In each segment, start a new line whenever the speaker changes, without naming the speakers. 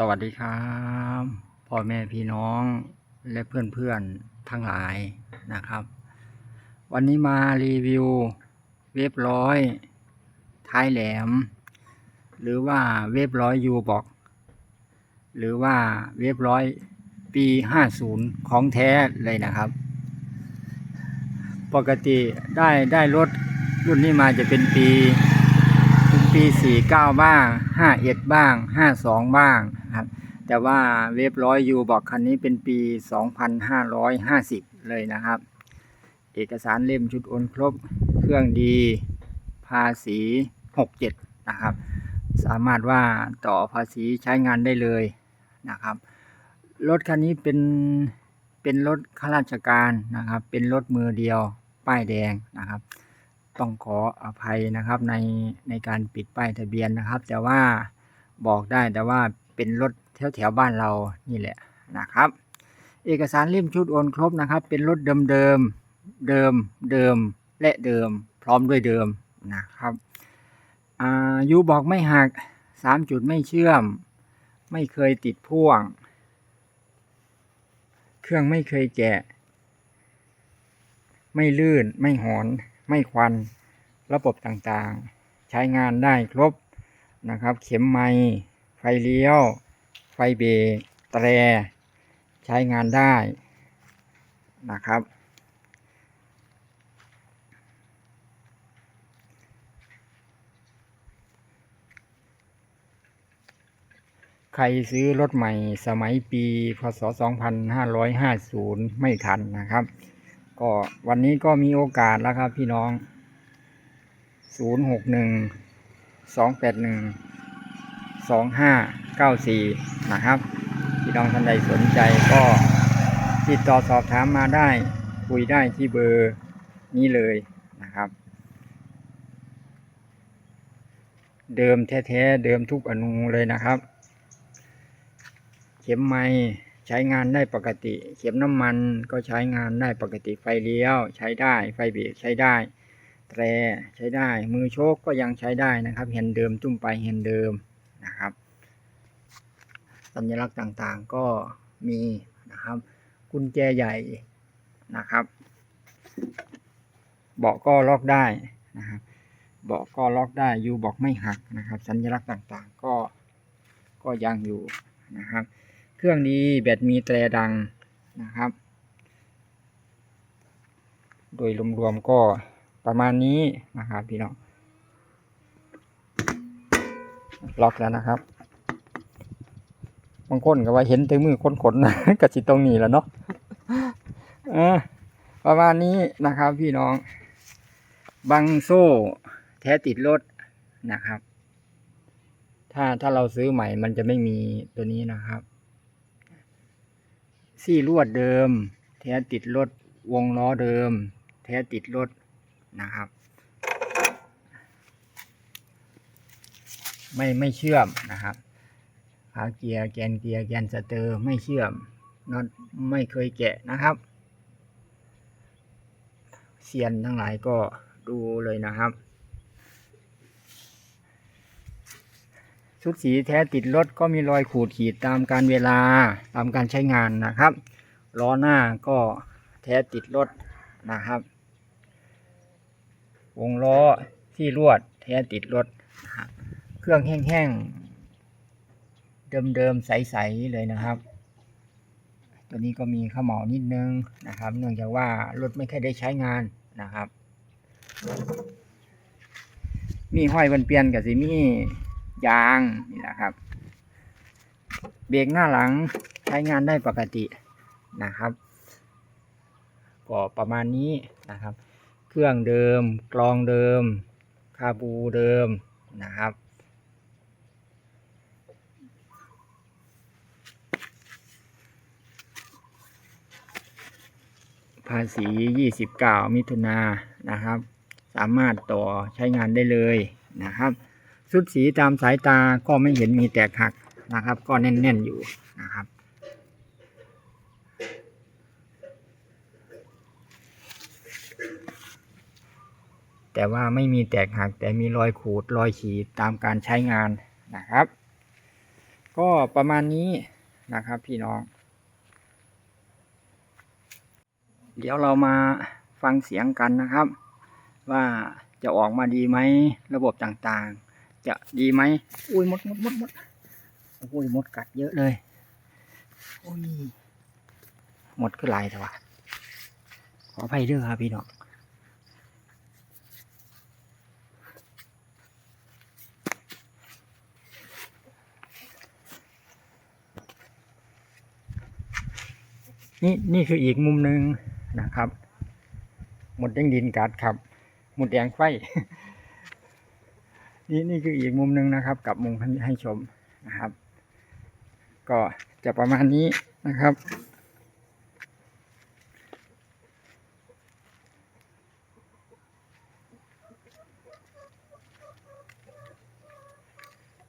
สวัสดีครับพ่อแม่พี่น้องและเพื่อนๆทั้งหลายนะครับ วันนี้มารีวิวเว็บร้อย ท้ายแหลม หรือว่าเว็บร้อยยูบอก หรือว่าเว็บร้อยปี50ของแท้เลยนะครับ ปกติได้ได้รถรุ่นนี้มาจะเป็นปีปี49 บ้าง 51 บ้าง 52 บ้าง แต่ว่าเว็บร้อยยูบอกคันนี้เป็นปี 2550 เลยนะครับ เอกสารเล่มชุดโอนครบ เครื่องดีภาษี 67 นะครับ สามารถว่าต่อภาษีใช้งานได้เลยนะครับ รถคันนี้เป็นเป็นรถข้าราชการนะครับ เป็นรถมือเดียวป้ายแดงนะครับ ต้องขออภัยนะครับในในการปิดป้ายทะเบียนนะครับ แต่ว่าบอกได้แต่ว่า เป็นรถแถวแถวบ้านเรานี่แหละนะครับ เอกสารเล่มชุดโอนครบนะครับ เป็นรถเดิมเดิมเดิมเดิมและเดิม พร้อมด้วยเดิมนะครับอายูบอกไม่หักสามจุดไม่เชื่อม ไม่เคยติดพ่วง เครื่องไม่เคยแกะ ไม่ลื่น ไม่หอน ไม่ควัน ระบบต่างๆ ใช้งานได้ครบนะครับ เข็มไม้ ไฟเลี้ยว ไฟเบรกแตร ใช้งานได้นะครับ ใครซื้อรถใหม่สมัยปีพศ 2550 ไม่ทันนะครับ ก็วันนี้ก็มีโอกาสแล้วครับพี่น้อง 061 281 2594 นะครับพี่น้องท่านใดสนใจก็ติดต่อสอบถามมาได้คุยได้ที่เบอร์นี้เลยนะครับ เดิมแท้ๆ เดิมทุกอนูเลยนะครับ เข็มไม้ใช้งานได้ปกติ เข็มน้ำมันก็ใช้งานได้ปกติไฟเลี้ยว ใช้ได้ไฟเบรกใช้ได้ แตรใช้ได้ มือโชคก็ยังใช้ได้นะครับ เห็นเดิมตุ้มไปเห็นเดิม นะครับ สัญลักษณ์ต่างๆก็มีนะครับ กุญแจใหญ่นะครับ เบาะก็ล็อกได้นะครับเบาะก็ล็อกได้ยูบอกไม่หักนะครับ สัญลักษณ์ต่างๆก็ก็ยังอยู่นะครับ เครื่องดีแบตมีแตรดังนะครับ โดยรวมๆก็ประมาณนี้นะครับพี่น้อง ล็อกแล้วนะครับบางคนก็ว่าเห็นแต่มือคนขนๆนะกะจิตตรงนี้แหล้วเนาะอประมาณนี้นะครับพี่น้อง บังโซ่แท้ติดรถนะครับ ถ้าถ้าเราซื้อใหม่มันจะไม่มีตัวนี้นะครับ ซี่ลวดเดิม แท้ติดรถวงล้อเดิม แท้ติดรถนะครับ ไม่ไม่เชื่อมนะครับขาเกียร์แกนเกียร์แกนสเตอร์ไม่เชื่อมน็อตไม่เคยแกะนะครับเซียนทั้งหลายก็ดูเลยนะครับ ชุดสีแท้ติดรถก็มีรอยขูดขีดตามการเวลาตามการใช้งานนะครับล้อหน้าก็แท้ติดรถนะครับ วงล้อที่ลวดแท้ติดรถ เครื่องแห้งๆ เดิมๆ ใสๆ เลยนะครับ ตัวนี้ก็มีข้าเหมานิดนึงนะครับ เนื่องจากว่ารถไม่ค่อยได้ใช้งานนะครับ มีห้อยบนเปลี่ยนกับสิมียางนี่นะครับ เบรกหน้าหลังใช้งานได้ปกตินะครับ ก็ประมาณนี้นะครับ เครื่องเดิมกรองเดิมคาบูเดิมนะครับ ภาษี 29 มิถุนานนะครับ สามารถต่อใช้งานได้เลยนะครับ ชุดสีตามสายตาก็ไม่เห็นมีแตกหักนะครับ ก็แน่น ๆ อยู่นะครับแต่ว่าไม่มีแตกหักแต่มีรอยขูดรอยขีดตามการใช้งานนะครับ ก็ประมาณนี้นะครับพี่น้อง เดี๋ยวเรามาฟังเสียงกันนะครับ ว่าจะออกมาดีไหมระบบต่างๆ จะดีไหมอุ้ยมดมดมดมดโอ้ยมดกัดเยอะเลยอุ้ยหมดก็ลายแต่ว่าขออภัยด้วยครับพี่น้องนี่นี่คืออีกมุมหนึ่ง นะครับ หมดแดงดินกัดครับ หมดแดงไฟ นี่นี่คืออีกมุมหนึ่งนะครับ กับมุมให้ให้ชมนะครับ ก็จะประมาณนี้นะครับ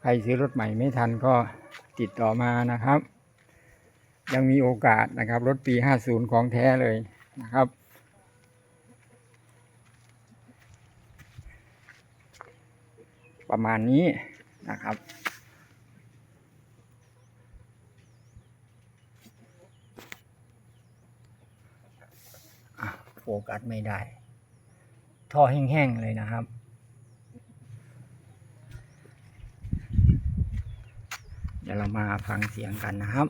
ใครซื้อรถใหม่ไม่ทันก็ติดต่อมานะครับ ยังมีโอกาสนะครับ รถปี 50 ของแท้เลย นะครับ ประมาณนี้นะครับ โฟกัสไม่ได้ ท่อแห้งๆเลยนะครับเดี๋ยวเรามาฟังเสียงกันนะครับ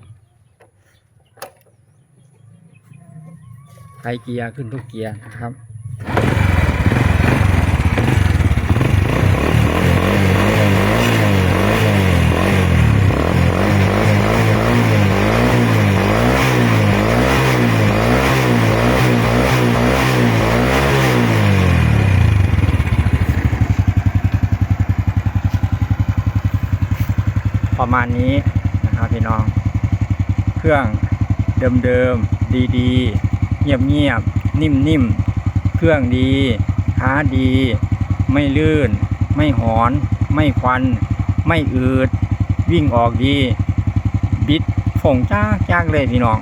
ไฟเกียร์ขึ้นทุกเกียร์นะครับประมาณนี้นะครับพี่น้อง เครื่องเดิมๆดีๆ เงียบๆนิ่มๆเครื่องดีค้าดี ไม่ลื่น ไม่หอน ไม่ควัน ไม่อืด วิ่งออกดี บิดฝงจ้าจ้ากเลยพี่น้อง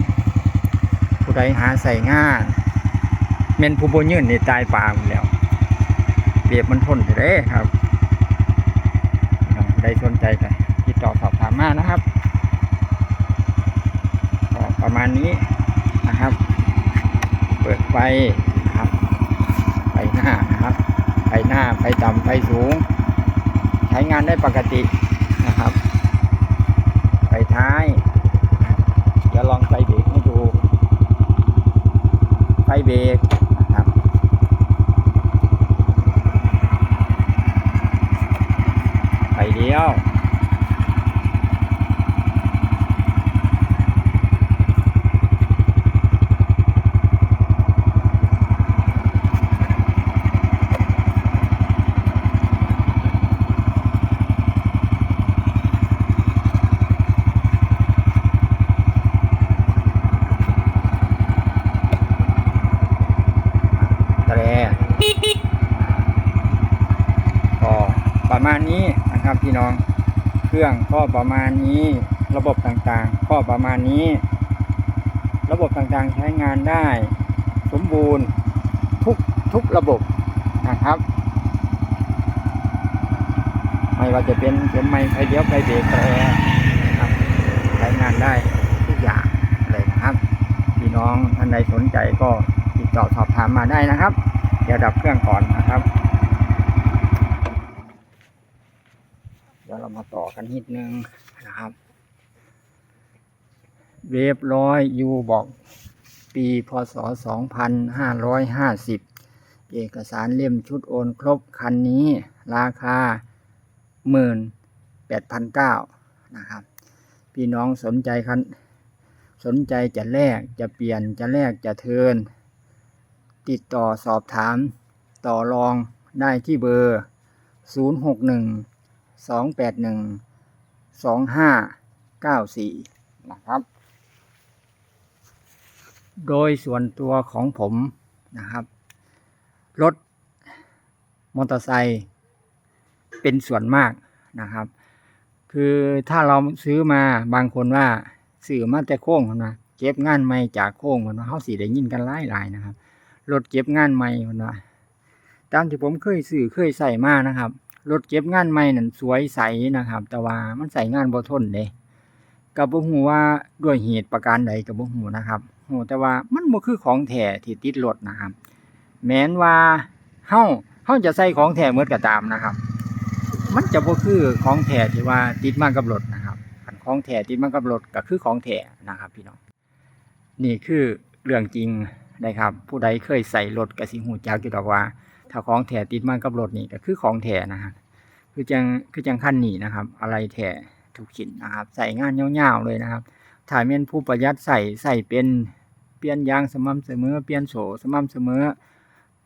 ผู้ใดหาใส่ง่ายเมนผู้บยืนในตายปาหมดแล้วเบียบมันทนเด้ครับน้องผู้ใดสนใจกันติดต่อสอบถามมานะครับ ประมาณนี้นะครับ ปิดไฟครับไฟหน้านะครับไฟหน้าไฟต่ำไฟสูง ใช้งานได้ปกตินะครับไฟท้ายเดี๋ยวลองไฟเบรกให้ดู ไฟเบรกนะครับไฟเลี้ยว แตรก็ ประมาณนี้นะครับพี่น้อง เครื่องก็ประมาณนี้ ระบบต่างๆ ก็ประมาณนี้ ระบบต่างๆใช้งานได้ สมบูรณ์ทุกทุกระบบนะครับ ไม่ว่าจะเป็นเข็มไม้ไฟเลี้ยวไฟเบรกแตรนะครับใช้งานได้ทุกอย่างเลยนะครับ พี่น้องท่านใดสนใจก็ติดต่อสอบถามมาได้นะครับ เดี๋ยวดับเครื่องก่อนนะครับ เดี๋ ยวเรามาต่อกันนิดนึงนะครับเรียบร้อยยูบอกปีพศ 2550 เอกสารเล่มชุดโอนครบคันนี้ราคา 18,900นะครับ พี่น้องสนใจคันสนใจจะแลกจะเปลี่ยนจะแลกจะเทิร์นติดต่อสอบถามต่อรองได้ที่เบอร์ 061 281 2594นะครับ โดยส่วนตัวของผมนะครับ รถมอเตอร์ไซค์เป็นส่วนมากนะครับ คือถ้าเราซื้อมาบางคนว่าซื้อมาแต่โค้งคนว่าเก็บงานใหม่จากโค้งคนว่าเขาสีได้ยินกันหลายหลายๆนะครับรถเก็บงานใหม่คนว่าตามที่ผมเคยซื้อเคยใส่มานะครับ รถเก็บงานใหม่นั่นสวยใสนะครับ แต่ว่ามันใส่งานบ่ทนเลยก็บ่ฮู้ว่าด้วยเหตุประการใดก็บ่ฮู้นะครับฮู้แต่ว่ามันบ่คือของแท้ที่ติดรถนะครับ แม้นว่าเฮาเฮาจะใส่ของแท้หมดก็ตามนะครับ มันจะบ่คือของแท้ที่ว่าติดมากับรถนะครับของแท้ติดมากับรถก็คือของแท้นะครับ พี่น้องนี่คือเรื่องจริงนะครับ ผู้ใดเคยใส่รถก็สิฮู้จักอยู่ดอกว่า ถ้าของแท้ติดมากับรถนี่ก็คือของแท้นะครับคือจังคือจังคันนี้นะครับ อะไรแท้ทุกชิ้นนะครับ ใส่งานยาวๆเลยนะครับถ้าแม่นผู้ประหยัดใส่ใส่เป็นเปลี่ยนยางสม่ำเสมอเปลี่ยนโสสม่ำเสมอ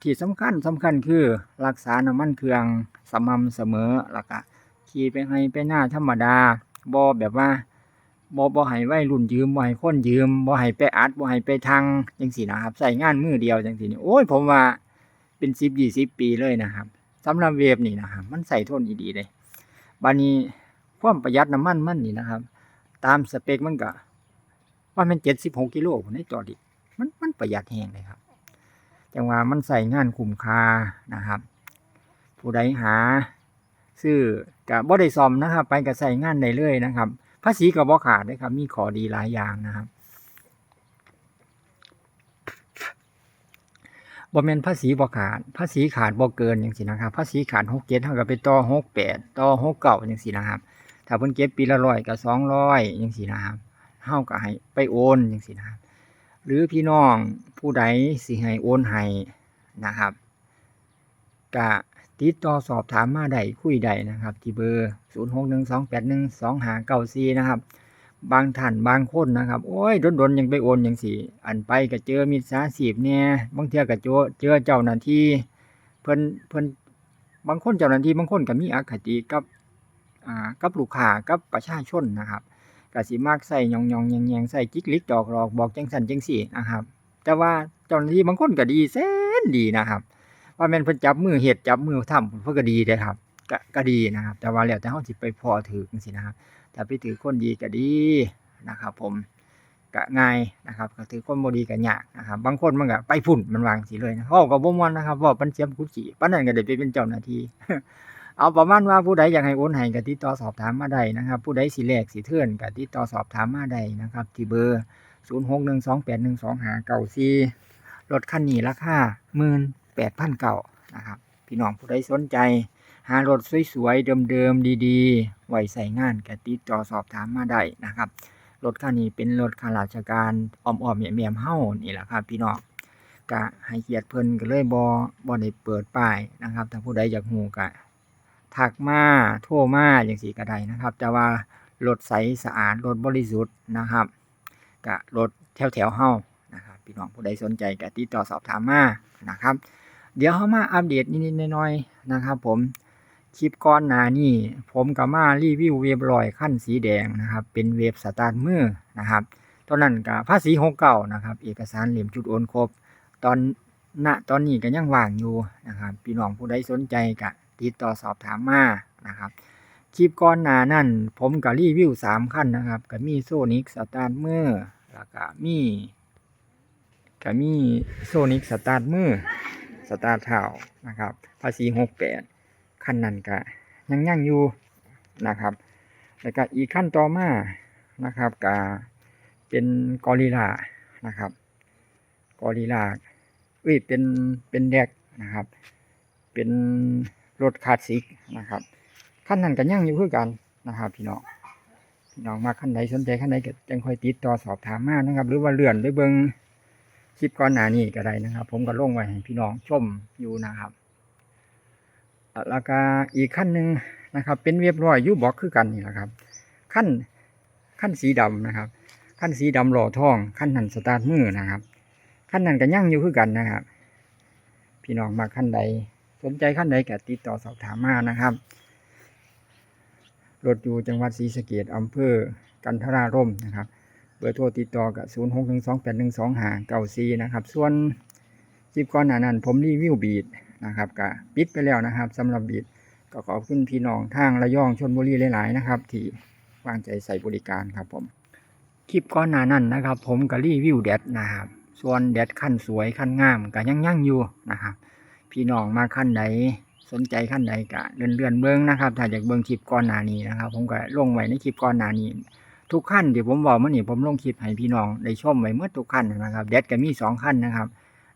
ที่สำคัญสำคัญคือรักษาน้ำมันเครื่องสม่ำเสมอแล้วก็ขี่ไปให้ไปหน้าธรรมดาบ่แบบว่าบ่บ่ให้วัยรุ่นยืมบ่ให้คนยืมบ่ให้ไปอัดบ่ให้ไปทางจังซี่นะครับ ใส่งานมือเดียวจังซี่นี่โอ้ยผมว่า เป็น10 20ปีเลยนะครับสำหรับเวฟนี่นะครับมันใส่ทนอีดีเลยบัดนี้ความประหยัดน้ำมันมันนี่นะครับ ตามสเปคมันก็ว่ามัน76กิโลในจอดิมันมันประหยัดแฮงเลยครับจังว่ามันใส่งานคุ้มค่านะครับ ผู้ใดหา ซื้อกับบ่ได้ซอมนะครับ ไปก็ใส่งานได้เลยนะครับ ภาษีก็บ่ขาดนะครับ มีขอดีหลายอย่างนะครับ บ่แม่นภาษีบ่ขาด ภาษีขาดบ่เกินจังซี่นะครับ ภาษีขาด67เท่ากับไปต่อ68ต่อ69จังซี่นะครับ ถ้าเพิ่นเก็บปีละร้อยก็200จังซี่นะครับเฮาก็ให้ไปโอนจังซี่นะครับ หรือพี่น้องผู้ใดสิให้โอนให้นะครับก็ติดต่อสอบถามมาได้คุยได้นะครับ ที่เบอร์ 0612812594 นะครับ บางท่านบางคนนะครับ โอ้ยดนๆยังไปโอนยังสิอันไปก็เจอมิจฉาชีพเนี่ยบางเทื่อก็เจอเจอเจ้าหน้าที่เพิ่นเพิ่นบางคนเจ้าหน้าที่บางคนก็มีอคติกับอ่ากับลูกค้ากับประชาชนนะครับกสิมักใส่ยองยองแยงแยงใส่จิกลิกดอกหลอกบอกจังสันจังสี่นะครับ แต่ว่าเจ้าหน้าที่บางคนก็ดีแสนดีนะครับว่าแม่นเพิ่นจับมือเฮ็ดจับมือทำเพิ่นก็ดีเด้อครับก็ก็ดีนะครับ แต่ว่าแล้วแต่เฮาสิไปพอถือจังซี่นะครับ ถ้าไปถือคนดีก็ดีนะครับผมก็ง่ายนะครับก็ถือคนบดีก็ยากนะครับ บางคนมันก็ไปฝุ่นมันวางสิเลยนะเว้าก็บ่มวนนะครับว้าปันเสียมกุจิปานนั้นก็ได้ไปเป็นเจ้าหน้าที่เอาประมาณว่าผู้ใดอยากให้โอนให้ก็ติดต่อสอบถามมาได้นะครับ ผู้ใดสิแลกสิเทื่อนก็ติดต่อสอบถามมาได้นะครับ ที่เบอร์0612812594รถคันนี้ราคา18,900นะครับ พี่น้องผู้ใดสนใจารถสวยๆเดิมๆดีๆไว้ใส่งานกติดต่อสอบถามมาได้นะครับรถคันนี้เป็นรถข้าราชการอ้อมๆแหม่มๆเฮ้านี่แหละครับพี่น้องก็ให้เกียรติเพิ่นก็เลยบ่บ่ได้เปิดป้ายนะครับถ้าผู้ใดอยากฮู้ก็ทักมาโทรมาอย่างสีก็ได้นะครับ แต่ว่ารถใสสะอาดรถบริสุทธิ์นะครับกับรถแถวแถวเฮ้านะครับพี่น้องผู้ใดสนใจก็ติดต่อสอบถามมานะครับ เดี๋ยวเฮามาอัปเดตนิดๆหน่อยๆนะครับ ผม คลิปก่อนหน้านี้ผมก็มารีวิวเว็บลอยขั้นสีแดงนะครับ เป็นเว็บสตาร์ทมือนะครับตอนนั้นก็ภาษี6เก่านะครับ เอกสารเหลี่ยมจุดโอนครบ ตอนณตอนนี้ก็ยังว่างอยู่นะครับพี่น้องผู้ใดสนใจก็ติดต่อสอบถามมานะครับคลิปก่อนหน้านั้นผมก็รีวิวสามขั้นนะครับก็มีโซนิกสตาร์ทมือแล้วก็มีก็มีโซนิกสตาร์ทมือสตาร์ทเท้านะครับภาษีหกแปด ขั้นนั้นก็ยังยั่งอยู่นะครับ แล้วก็อีกขั้นต่อมานะครับก็เป็นกอริลานะครับ กอริลาเอ้ยเป็นเป็นแดกนะครับ เป็นรถคาสสิกนะครับขั้นนั้นก็ยั่งอยู่คือกันนะครับ พี่น้องพี่น้องมาขั้นใดสนใจขั้นใดก็จังค่อยติดต่อสอบถามมานะครับ หรือว่าเลื่อนไปเบิงคลิปก่อนหน้านี้ก็ได้นะครับ ผมก็ลงไว้ให้พี่น้องชมอยู่นะครับ แล้วก็อีกขั้นหนึ่งนะครับ เป็นเว็บร้อยยูบ็อกคือกันนี่แหละครับ ขั้นขั้นสีดำนะครับ ขั้นสีดำหล่อทอง ขั้นนั้นสตาร์ทมือนะครับ ขั้นนั้นก็ยั่งอยู่คือกันนะครับ พี่น้องมาขั้นใด สนใจขั้นใดก็ติดต่อสอบถามมานะครับรถอยู่จังหวัดศรีสะเกดอำเภอกันทราร่มนะครับ เบอร์โทรติดต่อกับ 0 6 1 2 8 1 2 5 9 4 นะครับ ส่วนคลิปก่อนหนานั้นผมรีวิวบีด นะครับก็ปิดไปแล้วนะครับสำหรับบีดก็ขอบคุณพี่น้องทางระยองชนบุรีหลาย ๆ นะครับ ที่วางใจใส่บริการครับผม คลิปก่อนหน้านั้นนะครับ ผมก็รีวิวแดดนะครับ ส่วนแดดขั้นสวยขั้นงามก็ยังยังอยู่นะครับ พี่น้องมาขั้นใดสนใจขั้นใดก็เลื่อนเลื่อนเบิ้งนะครับ ถ้าอยากเบิ้งคลิปก่อนหน้านี้นะครับ ผมก็ลงไว้ในคลิปก่อนหน้านี้ ทุกขั้นที่ผมบอกมานี่ผมลงคลิปให้พี่น้องได้ชมไว้เมื่อทุกขั้นนะครับแดดก็มีสองขั้นนะครับ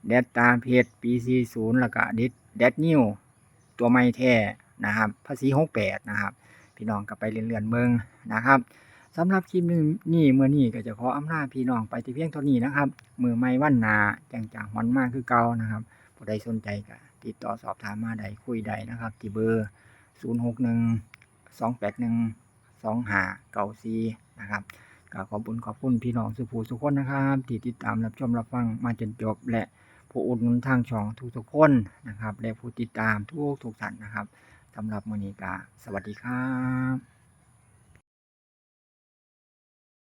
แดดตาเพจปีซีศูนย์แล้วก็แดดแดดนิวตัวไม่แท้นะครับ ภาษีหกแปดนะครับ พี่น้องก็ไปเรียนเมืองนะครับสำหรับคลิปนี้นี่เมื่อนี้ก็จะขออำลาพี่น้องไปที่เพียงเท่านี้นะครับ มือไม่วันนาจังจางวันมากคือเก่านะครับผู้ใดสนใจก็ติดต่อสอบถามมาใดคุยใดนะครับ ที่เบอร์ 0 6 1 2 8 1 2 5 9 4นะครับก็ขอบคุณขอบคุณพี่น้องสุภูสุขคนนะครับ ที่ติดตามรับชมรับฟังมาจนจบและ ผู้อุดหนุนทางช่องทุกทุกคนนะครับและผู้ติดตามทุกทุกท่านนะครับสำหรับมือนี้กาสวัสดีครับ